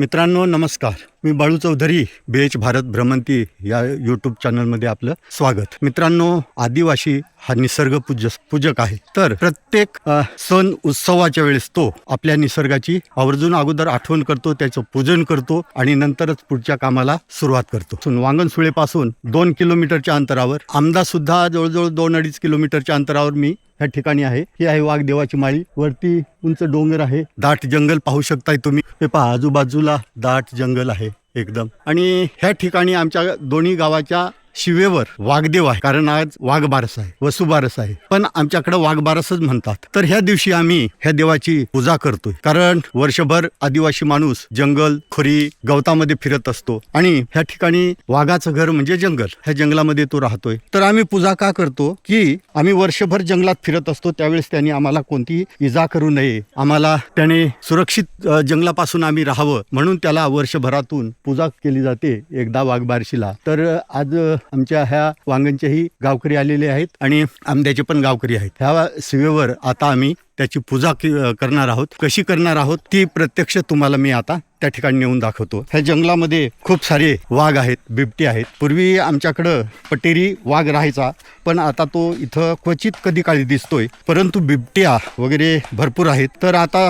मित्रांनो नमस्कार. मी बाळू चौधरी बेच भारत भ्रमंती या यूट्यूब चॅनलमध्ये आपलं स्वागत. मित्रांनो आदिवासी हा निसर्ग पूज पूजक आहे. तर प्रत्येक सण उत्सवाच्या वेळेस तो आपल्या निसर्गाची आवर्जून अगोदर आठवण करतो त्याचं पूजन करतो आणि नंतरच पुढच्या कामाला सुरुवात करतो. वांगणसुळेपासून दोन किलोमीटरच्या अंतरावर आमदा सुद्धा जवळजवळ दोन अडीच किलोमीटरच्या अंतरावर मी ह्या ठिकाणी आहे. ही आहे वाघदेवाची माळी. वरती उंच डोंगर आहे. दाट जंगल पाहू शकताय तुम्ही. हे पहा आजूबाजूला दाट जंगल आहे एकदम. आणि ह्या ठिकाणी आमच्या दोन्ही गावाच्या शिवेवर वाघदेव आहे. कारण आज वाघबारस आहे वसुबारस आहे. पण आमच्याकडे वाघबारसच म्हणतात. तर ह्या दिवशी आम्ही ह्या देवाची पूजा करतोय. कारण वर्षभर आदिवासी माणूस जंगल खोरी गवतामध्ये फिरत असतो. आणि ह्या ठिकाणी वाघाचं घर म्हणजे जंगल. ह्या जंगलामध्ये तो राहतोय. तर आम्ही पूजा का करतो? की आम्ही वर्षभर जंगलात फिरत असतो. त्यावेळेस त्यांनी आम्हाला कोणतीही इजा करू नये. आम्हाला त्याने सुरक्षित जंगलापासून आम्ही राहावं. म्हणून त्याला वर्षभरातून पूजा केली जाते एकदा वाघबारशीला. तर आज आमच्या ह्या वांगणचेही गावकरी आलेले आहेत आणि आमद्याचे पण गावकरी आहेत. ह्या सीवेवर आता आम्ही त्याची पूजा करणार आहोत. कशी करणार आहोत ती प्रत्यक्ष तुम्हाला मी आता त्या ठिकाणी नेऊन दाखवतो. ह्या जंगलामध्ये खूप सारे वाघ आहेत बिबटे आहेत. पूर्वी आमच्याकडं पटेरी वाघ राहायचा पण आता तो इथं क्वचित कधी काळी दिसतोय. परंतु बिबट्या वगैरे भरपूर आहेत. तर आता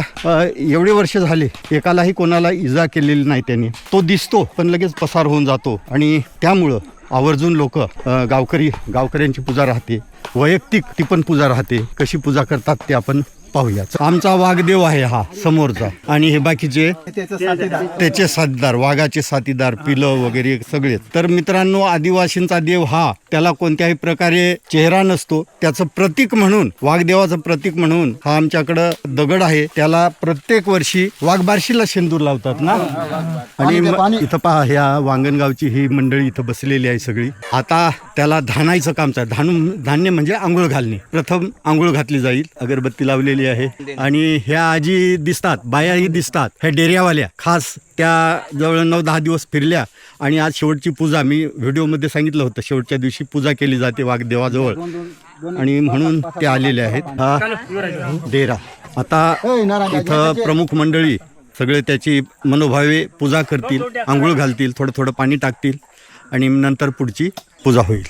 एवढे वर्ष झाले एकालाही कोणाला इजा केलेली नाही त्यांनी. तो दिसतो पण लगेच पसार होऊन जातो. आणि त्यामुळं आवर्जून लोक गावकरी गावकऱ्यांची पूजा राहते. वैयक्तिक ती पण पूजा राहते. कशी पूजा करतात ते आपण पाहूया. आमचा वाघदेव आहे हा समोरचा. आणि हे बाकीचे त्याचे साथीदार वाघाचे साथीदार पिलं वगैरे सगळे. तर मित्रांनो आदिवासींचा देव हा त्याला कोणत्याही प्रकारे चेहरा नसतो त्याचं प्रतीक म्हणून वाघदेवाचं प्रतीक म्हणून हा आमच्याकडं दगड आहे. त्याला प्रत्येक वर्षी वाघबारशीला शेंदूर लावतात ना? आणि इथं पहा ह्या वांगणगावची ही मंडळी इथं बसलेली आहे सगळी. आता त्याला धानायचं काम चालू धानू धान्य म्हणजे आंघोळ घालणे. प्रथम आंघोळ घातली जाईल अगरबत्ती लावलेली. आहे. आणि ह्या आजी दिसतात बायाही दिसतात ह्या डेऱ्यावाल्या. खास त्या जवळ नऊ दहा दिवस फिरल्या आणि आज शेवटची पूजा मी व्हिडिओमध्ये सांगितलं होतं शेवटच्या दिवशी पूजा केली जाते वाघदेवाजवळ आणि म्हणून ते आलेले आहेत. हा डेरा. आता इथं प्रमुख मंडळी सगळे त्याची मनोभावे पूजा करतील आंघोळ घालतील थोडं थोडं पाणी टाकतील आणि नंतर पुढची पूजा होईल.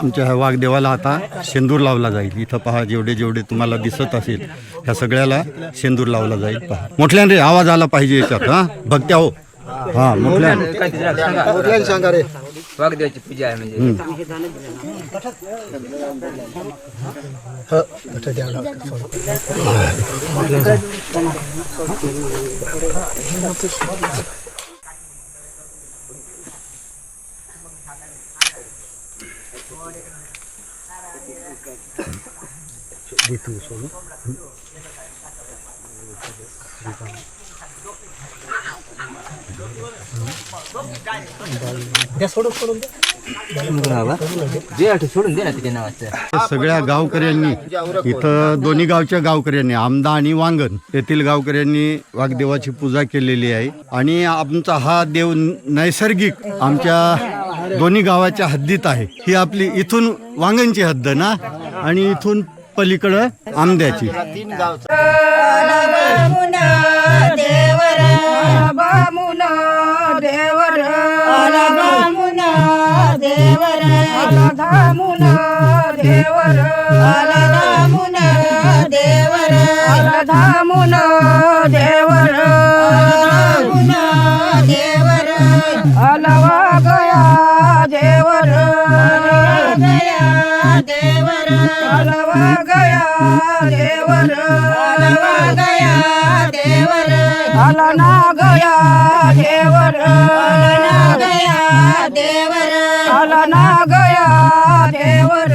आमच्या ह्या वाघदेवाला आता शेंदूर लावला जाईल. इथं पहा जेवढे जेवढे तुम्हाला दिसत असेल ह्या सगळ्याला शेंदूर लावला जाईल. पहा. मोठल्यान रे आवाज आला पाहिजे याच्यात हा? भक्त्या हो हा मोठल्यान. वाघदेवाची पूजा आहे म्हणजे. जे आठ सोडून सगळ्या गावकऱ्यांनी इथं दोन्ही गावच्या गावकऱ्यांनी आमदा आणि वांगण येथील गावकऱ्यांनी वाघदेवाची पूजा केलेली आहे. आणि आमचा हा देव नैसर्गिक आमच्या दोन्ही गावाच्या हद्दीत आहे. ही आपली इथून वांगणची हद्द ना? आणि इथून पलीकडं आमद्याची देवर. बामुना देवर. అలధామున దేవర అలధామున దేవర అలధామున దేవర అలవా గయా దేవర అలనా గయా దేవర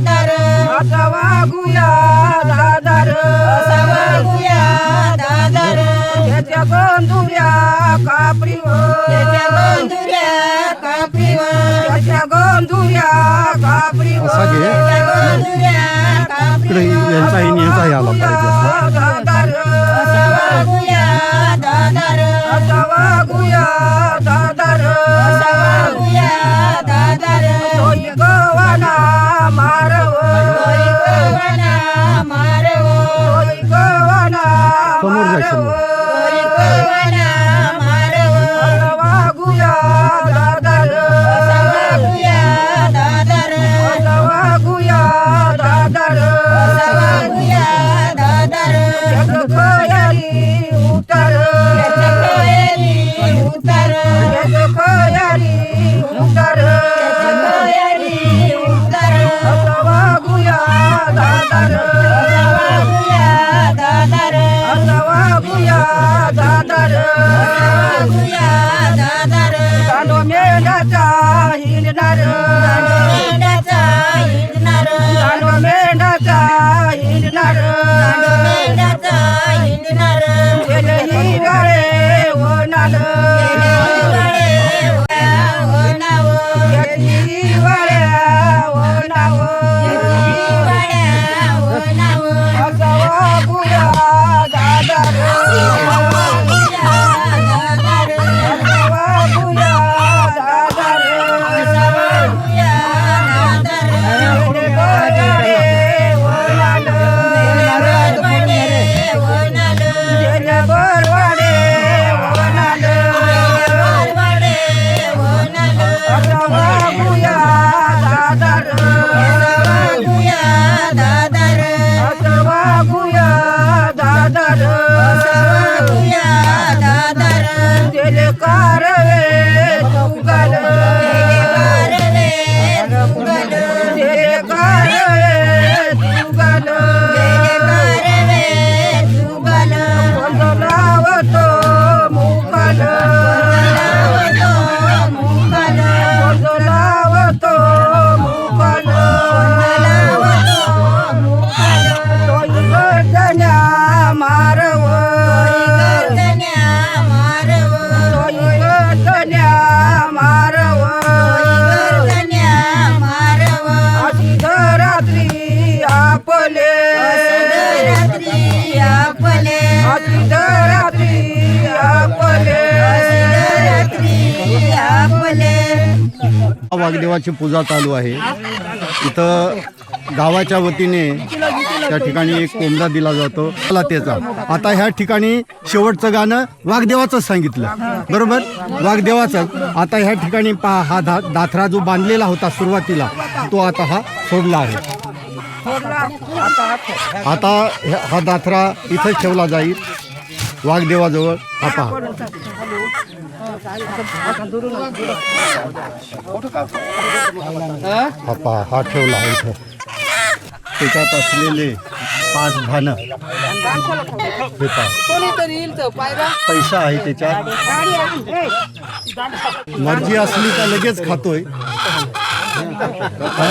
दादार. आता वागूया दादार. वागूया दादार. त्याच्या गोंधुऱ्या कापरीवर. त्याच्या गोंधुऱ्या त्याच्या गोंधुऱ्या असा. त्याच्या गोंधुऱ्या इकडे यांचाही यांचाही आला पाहिजे. मेंढाचा हिंडणार. गेलही गाळे ओनाल गेलही ओनाव गेलही वाड्या ओनाव गेलही वाड्या ओनाव असा वाघदेवाची पूजा चालू आहे. इथं गावाच्या वतीने त्या ठिकाणी एक कोंबडा दिला जातो. मला त्याचा. आता ह्या ठिकाणी शेवटचं गाणं वाघदेवाचंच सांगितलं. बरोबर? वाघदेवाचं. आता ह्या ठिकाणी पा हा दा दाथरा जो बांधलेला होता सुरुवातीला तो आता हा सोडला आहे. आता हा दाथरा इथंच ठेवला जाईल. वाघदेवाजवळ हा पहा. हा पहा हा ठेवला इथं. त्याच्यात असलेले पाच भानं. हे पहा. पैसा आहे त्याच्यात. मर्जी असली तर लगेच खातोय. हा?